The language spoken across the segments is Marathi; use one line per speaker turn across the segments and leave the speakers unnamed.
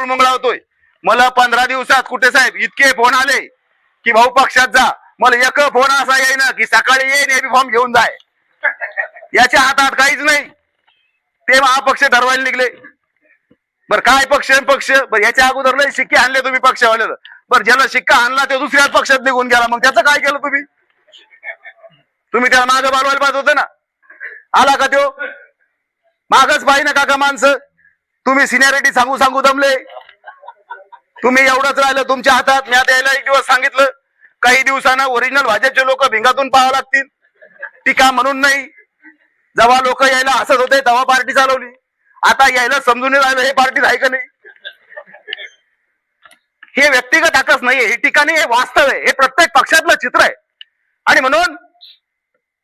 तुळमुंगळा होतोय मला पंधरा दिवसात कुठे साहेब इतके फोन आले की भाऊ पक्षात जा. मला एक फोन असा येईना की सकाळी येईन एबी फॉर्म घेऊन जाय. याच्या हातात काहीच नाही. ते महापक्ष ठरवायला निघले. बर काय पक्ष पक्ष? बर याच्या अगोदर लय शिक्के आणले तुम्ही पक्षावाल्याला. बर ज्याला शिक्का आणला ते दुसऱ्याच पक्षात निघून गेला. मग त्याचं काय केलं तुम्ही? तुम्ही त्याला मागं बालवायला पाहिजे होतं ना? आला का त्यो? मागच पाहिजे ना काका माणसं? तुम्ही सिनियरिटी सांगू सांगू दमले. तुम्ही एवढंच राहिलं तुमच्या हातात. मी आता यायला एक दिवस सांगितलं काही दिवसानं ओरिजिनल भाजपचे लोक भिंगातून पाहावं लागतील. टीका म्हणून नाही. जेव्हा लोक यायला हसत होते तेव्हा पार्टी चालवली. आता यायला समजून राहिलं हे पार्टी आहे का नाही. हे व्यक्तिगत आकस नाहीये. हे ठिकाणी हे वास्तव आहे. हे प्रत्येक पक्षातलं चित्र आहे. आणि म्हणून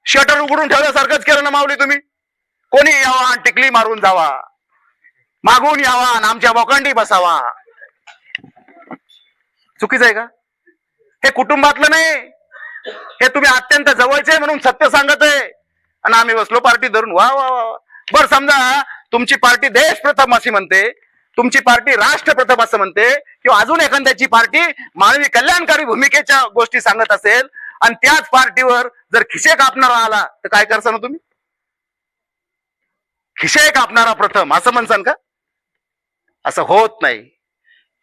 शटर उघडून ठेवल्यासारखंच केलं ना मावली तुम्ही. कोणी यावा टिकली मारून जावा. मागून यावा आणि आमच्या बोकांडी बसावा. चुकीचं आहे का? हे कुटुंबातलं नाही. हे तुम्ही अत्यंत जवळचे म्हणून सत्य सांगत आहे. आणि आम्ही बसलो पार्टी धरून. वा वा वा बर समजा तुमची पार्टी देश प्रथम अशी म्हणते. तुमची पार्टी राष्ट्र प्रथम असं म्हणते. किंवा अजून एखाद्याची पार्टी मानवी कल्याणकारी भूमिकेच्या गोष्टी सांगत असेल. आणि त्याच पार्टीवर जर खिशे कापणारा आला तर काय करसा ना हो तुम्ही? खिशे कापणारा प्रथम असं म्हणसान का? असं होत नाही.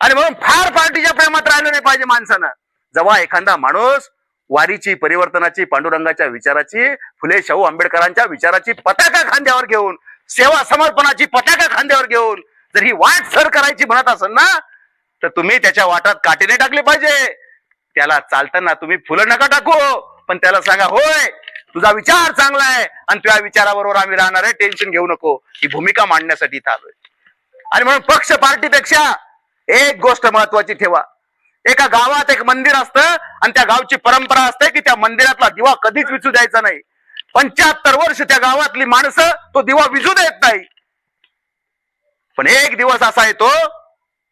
आणि म्हणून फार पार्टीच्या प्रेमात राहिलं नाही पाहिजे माणसानं. जेव्हा एखादा माणूस वारीची परिवर्तनाची पांडुरंगाच्या विचाराची फुले शाहू आंबेडकरांच्या विचाराची पताका खांद्यावर घेऊन सेवा समर्पणाची पताका खांद्यावर घेऊन जर ही वाट सर करायची म्हणत असेल ना तर तुम्ही त्याच्या वाटात काटेने टाकले पाहिजे. त्याला चालताना तुम्ही फुलं नका टाकू पण त्याला सांगा होय तुझा विचार चांगला आहे. आणि तुझ्या विचाराबरोबर आम्ही राहणार आहे टेन्शन घेऊ नको. ही भूमिका मांडण्यासाठी इथं आलोय आणि म्हणून पक्ष पार्टीपेक्षा एक गोष्ट महत्वाची ठेवा. एका गावात एक मंदिर असतं आणि त्या गावची परंपरा असते की त्या मंदिरातला दिवा कधीच विचू द्यायचा नाही. पंच्याहत्तर वर्ष त्या गावातली माणसं तो दिवा विजू देत नाही. पण एक दिवस असा येतो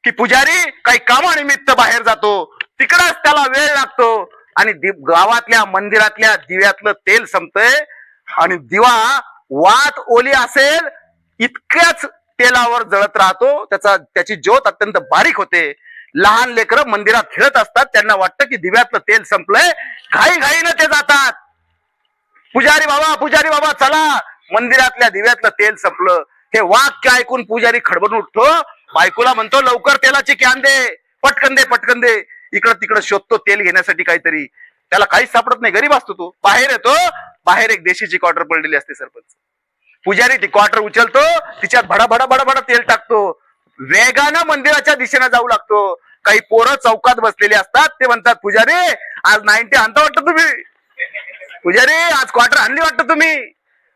की पुजारी काही कामानिमित्त बाहेर जातो. तिकडच त्याला वेळ लागतो. आणि दि- गावातल्या मंदिरातल्या दिव्यातलं तेल संपतंय आणि दिवा वात ओली असेल इतक्याच तेलावर जळत राहतो. त्याचा त्याची ज्योत अत्यंत बारीक होते. लहान लेकरं मंदिरात खेळत असतात. त्यांना वाटतं की दिव्यातलं तेल संपलंय. घाई घाईनं ते जातात. पुजारी बाबा पुजारी बाबा चला. मंदिरातल्या दिव्यातलं तेल संपलं. हे वाक्य ऐकून पुजारी खडबडून उठतो. बायकोला म्हणतो लवकर तेलाची कॅन दे. पटकन दे पटकन दे. इकडं तिकडं शोधतो तेल घेण्यासाठी काहीतरी. त्याला काहीच सापडत नाही. गरीब असतो तो. बाहेर येतो. बाहेर एक देशीची क्वार्टर पडलेली असते सरपंच. पुजारी ती क्वार्टर उचलतो तिच्यात भडा भडा भडा भडा तेल टाकतो. वेगानं मंदिराच्या दिशेने जाऊ लागतो. काही पोरं चौकात बसलेले असतात ते म्हणतात पुजारी आज नाईन्टी आणता वाटत तुम्ही? पुजारी आज क्वार्टर आणली वाटत तुम्ही?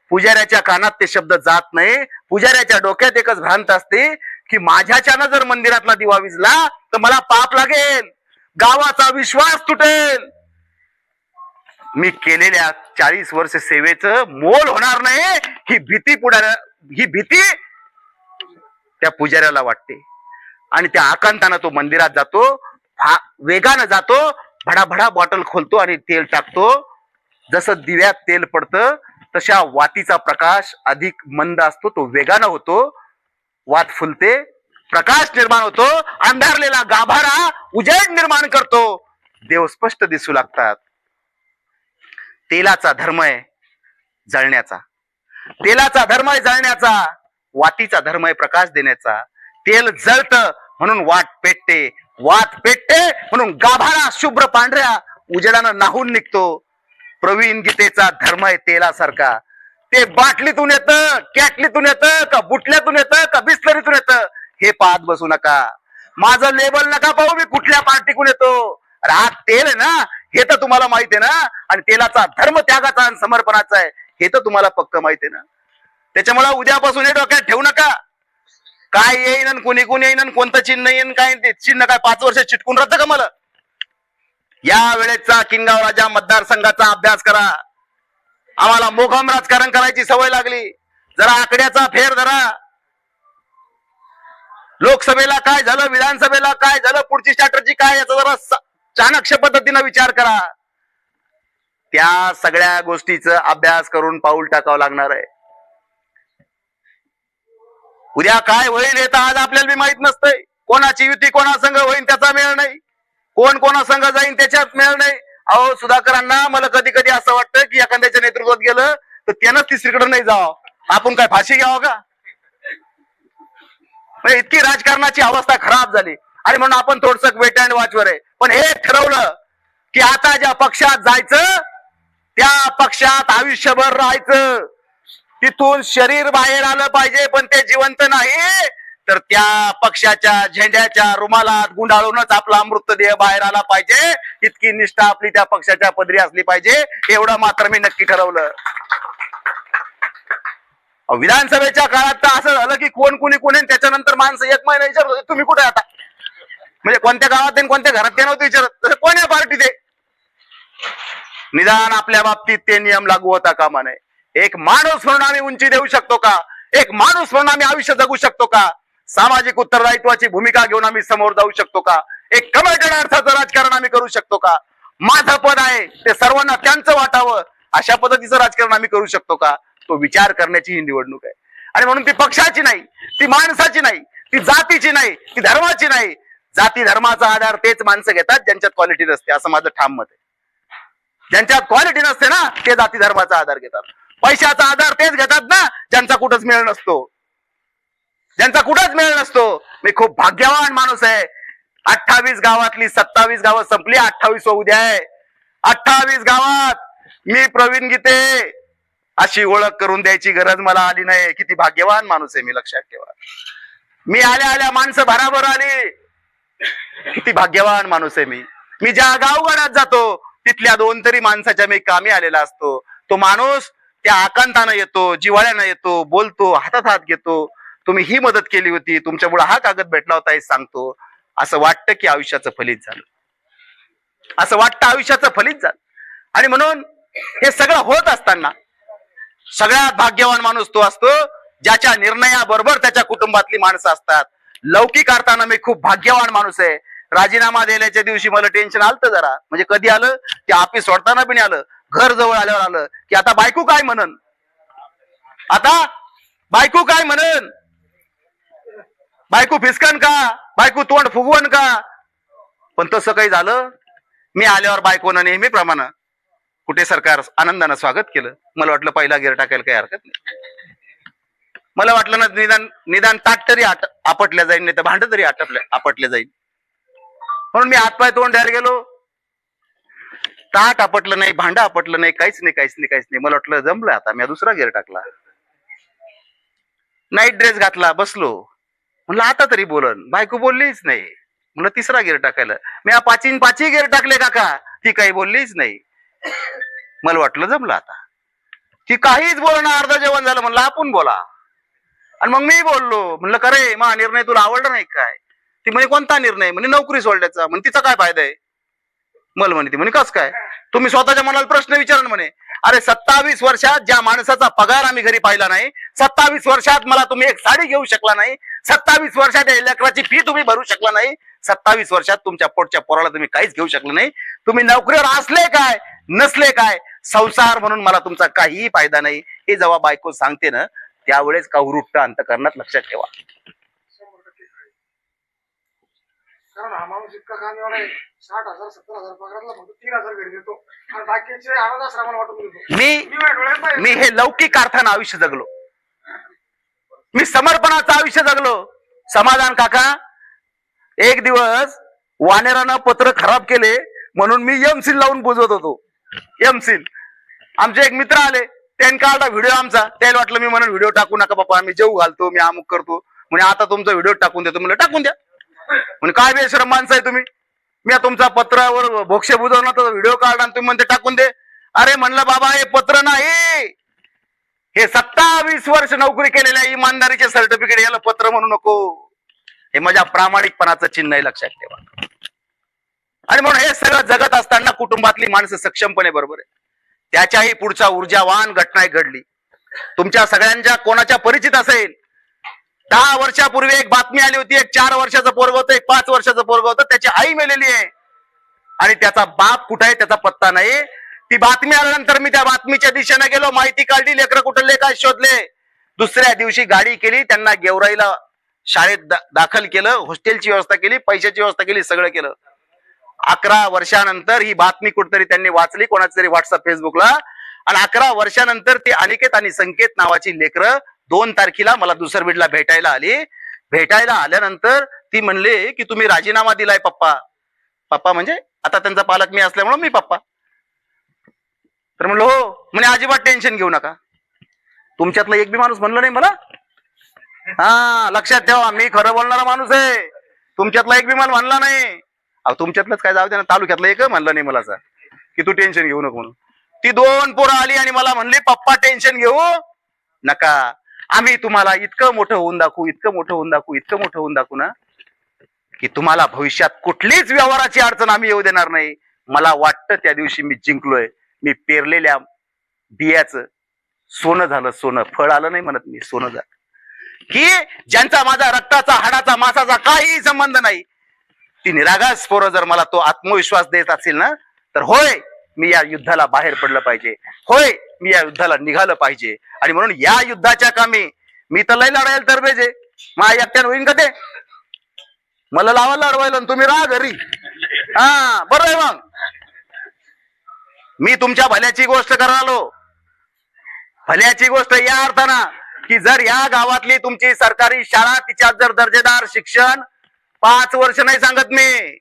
पुजाऱ्याच्या कानात ते शब्द जात नाही. पुजाऱ्याच्या डोक्यात एकच भ्रांत असते की माझ्याच्यानं जर मंदिरातला दिवा विजला तर मला पाप लागेल. गावाचा विश्वास तुटेल. मी केलेल्या चाळीस वर्ष सेवेचं मोल होणार नाही. ही भीती पुढाऱ्या ही भीती त्या पुजाऱ्याला वाटते. आणि त्या आकांतानं तो मंदिरात जातो वेगानं जातो भडाभडा बॉटल खोलतो आणि तेल टाकतो. जसं दिव्यात तेल पडतं तशा वातीचा प्रकाश अधिक मंद असतो तो वेगानं होतो. वात फुलते प्रकाश निर्माण होतो अंधारलेला गाभारा उजेड निर्माण करतो. देव स्पष्ट दिसू लागतात. तेलाचा धर्म आहे जळण्याचा. तेलाचा धर्म आहे जळण्याचा. वातीचा धर्म आहे प्रकाश देण्याचा. तेल जळत म्हणून वाट पेटते. वाट पेटते म्हणून गाभारा शुभ्र पांढऱ्या उजेडानं नाहून निघतो. प्रवीण गीतेचा धर्म आहे तेलासारखा. ते बाटलीतून येतं कॅटलीतून येतं का बुटल्यातून येतं का बिस्लरीतून येतं हे पाहत बसू नका. माझं लेबल नका पाहू मी कुठल्या पार्टीकून येतो. अरे हा तेल आहे ना हे तर तुम्हाला माहीत आहे ना? आणि तेलाचा धर्म त्यागाचा आणि समर्पणाचा आहे. हे तर तुम्हाला पक्क माहीत आहे ना? त्याच्यामुळे उद्यापासून हे डोक्यात ठेवू नका. काय येईन आणि कोणी कोणी येईन कोणतं चिन्ह येईन काय चिन्ह काय पाच वर्ष चिटकून राहतं का मला? या वेळेचा किंगाव राजा मतदारसंघाचा अभ्यास करा. आम्हाला मोघम राजकारण करायची सवय लागली. जरा आकड्याचा फेर धरा. लोकसभेला काय झालं? विधानसभेला काय झालं? पुढची स्ट्रॅटर्जी काय याचा जरा चाणक्ष पद्धतीनं विचार करा. त्या सगळ्या गोष्टीचा अभ्यास करून पाऊल टाकावं लागणार आहे. उद्या काय होईल हे तर आज आपल्याला बी माहीत नसतंय. कोणाची युती कोणासंग होईल त्याचा मेळ नाही. कोण कोणासंग जाईन त्याच्यात मेळ नाही. अहो सुधाकरांना मला कधी कधी असं वाटतं की एखाद्याच्या नेतृत्वात गेलं तर त्यानं तिसरीकडे नाही जावं. आपण काय फाशी घ्यावं का? इतकी राजकारणाची अवस्था खराब झाली. आणि म्हणून आपण थोडस वेट अँड वॉचवर आहे. पण हे ठरवलं की आता ज्या पक्षात जायचं त्या पक्षात आयुष्यभर राहायचं. तिथून शरीर बाहेर आलं पाहिजे पण ते जिवंत नाही. तर त्या पक्षाच्या झेंड्याच्या रुमालात गुंडाळूनच आपला मृतदेह बाहेर आला पाहिजे. इतकी निष्ठा आपली त्या पक्षाच्या पदरी असली पाहिजे. एवढं मात्र मी नक्की ठरवलं. विधानसभेच्या काळात तर असं झालं की कोण कुणी कोणी त्याच्यानंतर माणसं एक महिना विचारलं तुम्ही कुठे आता? म्हणजे कोणत्या गावात आणि कोणत्या घरात ते नव्हते विचारत. तसं कोण या पार्टीचे निदान आपल्या बाबतीत ते नियम लागू होता कामा नये. एक माणूस म्हणून आम्ही उंची देऊ शकतो का? एक माणूस म्हणून आम्ही आयुष्य जगू शकतो का? सामाजिक उत्तरदायित्वाची भूमिका घेऊन आम्ही समोर जाऊ शकतो का? एक कमाटेड अर्थाचं राजकारण आम्ही करू शकतो का? माझं पद आहे ते सर्वांना त्यांचं वाटावं. अशा पद्धतीचं राजकारण आम्ही करू शकतो का? तो विचार करण्याची ही निवडणूक आहे. आणि म्हणून ती पक्षाची नाही ती माणसाची नाही ती जातीची नाही ती धर्माची नाही. जाती धर्माचा आधार तेच माणसं घेतात ज्यांच्यात क्वालिटी नसते. असं माझं ठाम मत आहे. ज्यांच्यात क्वालिटी नसते ना ते जाती धर्माचा आधार घेतात. पैशाचा आधार तेच घेतात ना ज्यांचा कुठंच मेळ नसतो. ज्यांचा कुठंच मेळ नसतो. मी खूप भाग्यवान माणूस आहे. अठ्ठावीस गावातली सत्तावीस गावं संपली अठ्ठावीस उद्या आहे अठ्ठावीस गावात मी प्रवीण गीते. अशी ओळख करून द्यायची गरज मला आली नाही. किती भाग्यवान माणूस आहे मी लक्षात ठेवा. मी आल्या आल्या माणसं भराभर आली. किती भाग्यवान माणूस आहे मी. मी ज्या गावगाडात जातो तिथल्या दोन तरी माणसाच्या मी कामी आलेला असतो. तो माणूस त्या आकांतानं येतो जिव्हाळ्यानं येतो बोलतो हातात हात घेतो. तुम्ही ही मदत केली होती तुमच्यामुळे हा कागद भेटला होता हे सांगतो. असं वाटतं की आयुष्याचं फलित झालं. असं वाटतं आयुष्याचं फलित झालं. आणि म्हणून हे सगळं होत असताना सगळ्यात भाग्यवान माणूस तो असतो ज्याच्या निर्णयाबरोबर त्याच्या कुटुंबातली माणसं असतात. लौकिक अर्थानं मी खूप भाग्यवान माणूस आहे. राजीनामा देण्याच्या दिवशी मला टेन्शन आलं जरा. म्हणजे कधी आलं? ते ऑफिस सोडताना पण आलं. घर जवळ आल्यावर आलं. की आता बायको काय म्हणन? आता बायको काय म्हणन? बायको फिसकन का? बायको तोंड फुगवण का? पण तसं काही झालं. मी आल्यावर बायकोनं नेहमीप्रमाणे कुठे सरकार आनंदानं स्वागत केलं. मला वाटलं पहिला गिर टाकायला काही हरकत नाही. मला वाटलं ना निदान निदान ताट तरी आट आपटल्या जाईल नाही तर भांड तरी आटपल्या आपटल्या जाईल. म्हणून मी हातपाय तोंड द्यायला गेलो ताट आपटलं नाही भांड आपटलं नाही काहीच नाही काहीच नाही काहीच नाही. मला वाटलं जमलं आता मी दुसरा गेअर टाकला. नाईट ड्रेस घातला बसलो. म्हणलं आता तरी बोलन. बायको बोललीच नाही. म्हणलं तिसरा गेअर टाकायला. मी हा पाचीन पाचही गेअर टाकले काका. ती काही बोललीच नाही. मला वाटलं जमलं आता. ती काहीच बोलणं अर्ध जेवण झालं. म्हणलं आपण बोला. आणि मग मी बोललो म्हणलं करे मा निर्णय तुला आवडला नाही काय? ती म्हणे कोणता निर्णय? म्हणे नोकरी सोडल्याचा म्हणे तिचा काय फायदा आहे? मला म्हणे ती म्हणे कस काय? तुम्ही स्वतःच्या मनाला प्रश्न विचारा म्हणे. अरे सत्तावीस वर्षात ज्या माणसाचा पगार आम्ही घरी पाहिला नाही सत्तावीस वर्षात मला तुम्ही एक साडी घेऊ शकला नाही सत्तावीस वर्षात या लेकराची फी तुम्ही भरू शकला नाही सत्तावीस वर्षात तुमच्या पोटच्या पोराला तुम्ही काहीच घेऊ शकलं नाही तुम्ही नोकरीवर असले काय नसले काय संसार म्हणून मला तुमचा काहीही फायदा नाही. हे जेव्हा बायको सांगते ना त्यावेळेस कावरुट्ट अंतकरणात लक्षात ठेवा.
शंभर टक्के खरं आहे. कारण हा माणूस इतका काम एवढा आहे साठ हजार सत्तर हजार पगारातला फक्त तीन हजार भेट देतो. आणि बाकीचे अनाथ आश्रमाला वाटून देतो.
मी
मी
हे लौकिक अर्थानं आयुष्य जगलो. मी समर्पणाचं आयुष्य जगलो. समाधान काका एक दिवस वानेरानं पत्र खराब केले म्हणून मी एम सील लावून बुजवत होतो. एम सील आमचे एक मित्र आले. त्यांनी काढला व्हिडिओ आमचा. त्याला वाटलं मी म्हणून व्हिडिओ टाकू नका बापा मी जेव घालतो मी अमुक करतो. म्हणजे आता तुमचा व्हिडिओ टाकून देतो. म्हणलं टाकून द्या. म्हणजे काय बेश्रम माणसं आहे तुम्ही? मी तुमचा पत्रावर भोक्ष बुजवला तर व्हिडिओ काढला आणि तुम्ही म्हणते टाकून दे. अरे म्हणलं बाबा हे पत्र नाही. हे सत्तावीस वर्ष नोकरी केलेल्या इमानदारीचे सर्टिफिकेट याला पत्र म्हणू नको. हे माझ्या प्रामाणिकपणाचं चिन्ह आहे लक्षात ठेवा. आणि म्हणून हे सगळं जगत असताना कुटुंबातली माणसं सक्षमपणे बरोबर आहे त्याच्याही पुढचा ऊर्जावान घटना घडली. तुमच्या सगळ्यांच्या कोणाच्या परिचित असेल? दहा वर्षापूर्वी एक बातमी आली होती एक चार वर्षाचं पोरग होतं एक पाच वर्षाचं पोरग होतं त्याची आई मेलेली आहे. आणि त्याचा बाप कुठे आहे त्याचा पत्ता नाही. ती बातमी आल्यानंतर मी त्या बातमीच्या दिशेने गेलो माहिती काढली लेकरं कुठले काय शोधले. दुसऱ्या दिवशी गाडी केली त्यांना गेवराईला शाळेत दाखल केलं हॉस्टेलची व्यवस्था केली पैशाची व्यवस्था केली सगळं केलं. अकरा वर्षानंतर ही बातमी कुठेतरी त्यांनी वाचली कोणाच्या तरी व्हॉट्सअप फेसबुकला आणि अकरा वर्षानंतर ती अनिकेत आणि संकेत नावाची लेकरं दोन तारखेला मला दुसरबीडला भेटायला आली. भेटायला आल्यानंतर ती म्हणले की तुम्ही राजीनामा दिलाय पप्पा. पप्पा म्हणजे? आता त्यांचा पालक मी असल्यामुळे मी पप्पा. तर म्हणलो हो म्हणे अजिबात टेन्शन घेऊ नका. तुमच्यातला एक बी माणूस म्हणलं नाही मला. हा लक्षात ठेवा मी खरं बोलणारा माणूस आहे. तुमच्यातला एक बी मला म्हणला नाही. अहो तुमच्यातलंच काय जाऊ दे ना तालुक्यातलं एक म्हणलं नाही मला की तू टेन्शन घेऊ नको म्हणून. ती दोन पोरं आली आणि मला म्हणली पप्पा टेन्शन घेऊ. नका. आम्ही तुम्हाला इतकं मोठं होऊन दाखवू इतकं मोठं होऊन दाखवू इतकं मोठं होऊन दाखवू ना की तुम्हाला भविष्यात कुठलीच व्यवहाराची अडचण आम्ही येऊ देणार नाही. मला वाटतं त्या दिवशी मी जिंकलोय. मी पेरलेल्या बियाचं सोनं झालं सोनं. फळ आलं नाही म्हणत मी सोनं झालं. की ज्यांचा माझा रक्ताचा हाडाचा मासाचा काही संबंध नाही ती निरागास पोरं जर मला तो आत्मविश्वास देत असेल ना तर होय मी या युद्धाला बाहेर पडलं पाहिजे. होय मी या युद्धाला निघालं पाहिजे. आणि म्हणून या युद्धाच्या कामी मी तर लय लढायला तर आहे माझ्या एकट्यानं होईन का ते? मला लावायला लढवायला तुम्ही राहा घरी. हा बरं आहे मग. मी तुमच्या भल्याची गोष्ट करालो आलो भल्याची गोष्ट या अर्थानं की जर या गावातली तुमची सरकारी शाळा तिच्यात जर दर्जेदार शिक्षण पाच वर्ष नाही सांगत मी.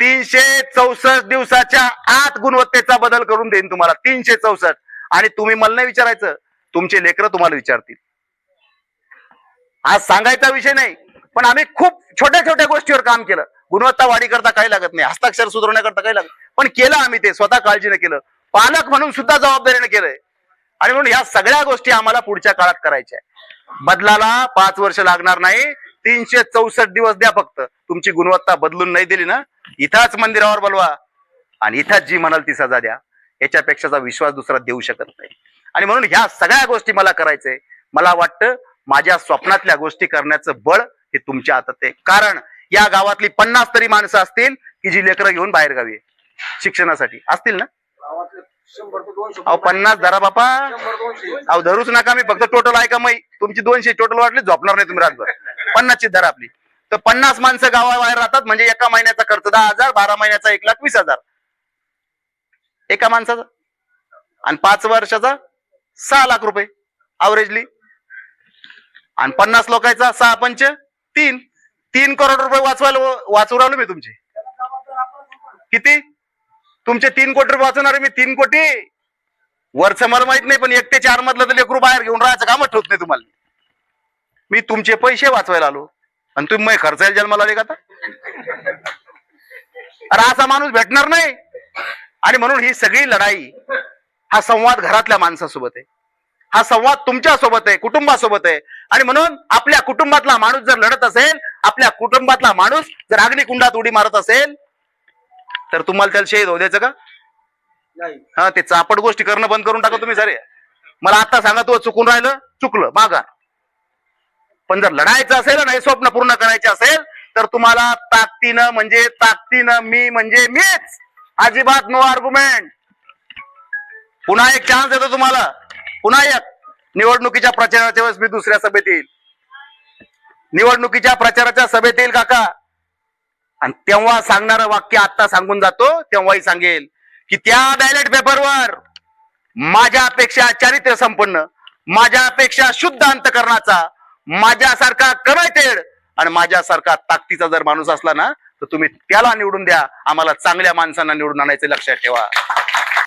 तीनशे चौसष्ट दिवसाच्या आत गुणवत्तेचा बदल करून देईन तुम्हाला. तीनशे चौसष्ट. आणि तुम्ही मला नाही विचारायचं. तुमचे लेकरं तुम्हाला विचारतील. आज सांगायचा विषय नाही पण आम्ही खूप छोट्या छोट्या गोष्टीवर काम केलं. गुणवत्ता वाढी करता काही लागत नाही. हस्ताक्षर सुधारण्याकरता काही लागत पण केलं आम्ही ते स्वतः काळजीने केलं. पालक म्हणून सुद्धा जबाबदारीने केलंय. आणि म्हणून ह्या सगळ्या गोष्टी आम्हाला पुढच्या काळात करायच्या बदलाला पाच वर्ष लागणार नाही. तीनशे चौसष्ट दिवस द्या फक्त. तुमची गुणवत्ता बदलून नाही दिली ना इथंच मंदिरावर बोलवा. आणि इथंच जी म्हणाल ती सजा द्या. याच्यापेक्षाचा विश्वास दुसरा देऊ शकत नाही. आणि म्हणून ह्या सगळ्या गोष्टी मला करायचंय. मला वाटतं माझ्या स्वप्नातल्या गोष्टी करण्याचं बळ हे तुमच्या हातात आहे. कारण या गावातली पन्नास तरी माणसं असतील की जी लेकरं घेऊन बाहेर गावी शिक्षणासाठी. असतील ना? अहो पन्नास धरा बापा. अहो धरूच नका मी. फक्त टोटल आहे का मै तुमची दोनशे टोटल वाटली झोपणार नाही तुम्ही रातभर. पन्नासची दर आपली. तर पन्नास माणसं गावाबाहेर राहतात म्हणजे एका महिन्याचा खर्च दहा हजार बारा महिन्याचा एक लाख वीस हजार. एका माणसाचा. आणि पाच वर्षाचा सहा लाख रुपये अवरेजली आणि पन्नास लोकांचा सहा पंच तीन. तीन करोड रुपये वाचवायला वाचू राहिलो मी तुमचे. किती? तुमचे तीन कोटी रुपये वाचवणार मी तीन कोटी. वरचं मला माहीत नाही पण एक ते चार मधलं तर लेकरू बाहेर घेऊन राहायचं कामच ठेवत नाही तुम्हाला. मी तुमचे पैसे वाचवायला आलो. आणि तुम्ही खर्चायला जन्माला आले का अरे असा माणूस भेटणार नाही. आणि म्हणून ही सगळी लढाई हा संवाद घरातल्या माणसासोबत आहे. हा संवाद तुमच्यासोबत आहे कुटुंबासोबत आहे. आणि म्हणून आपल्या कुटुंबातला माणूस जर लढत असेल आपल्या कुटुंबातला माणूस जर अग्निकुंडात उडी मारत असेल तर तुम्हाला त्याला शहीद होऊ द्यायचं का हा ते चापट गोष्टी करणं बंद करून टाका तुम्ही सारे. मला आता सांगा तू चुकून राहिलं चुकलं मागा पण जर लढायचं असेल ना हे स्वप्न पूर्ण करायचे असेल तर तुम्हाला ताकदीनं म्हणजे ताकदीनं मी म्हणजे मीच अजिबात नो आर्ग्युमेंट पुन्हा एक चान्स देतो तुम्हाला. पुन्हा एक. निवडणुकीच्या प्रचाराच्या वेळेस मी दुसऱ्या सभेत येईल. निवडणुकीच्या प्रचाराच्या सभेत येईल काका. आणि तेव्हा सांगणारं वाक्य आता सांगून जातो तेव्हाही सांगेल की त्या बॅलेट पेपरवर माझ्यापेक्षा चारित्र्य संपन्न माझ्यापेक्षा शुद्ध अंतकरणाचा माझ्यासारखा कमेटेड आणि माझ्यासारखा ताकदीचा जर माणूस असला ना तर तुम्ही त्याला निवडून द्या. आम्हाला चांगल्या माणसांना निवडून आणायचं लक्षात ठेवा.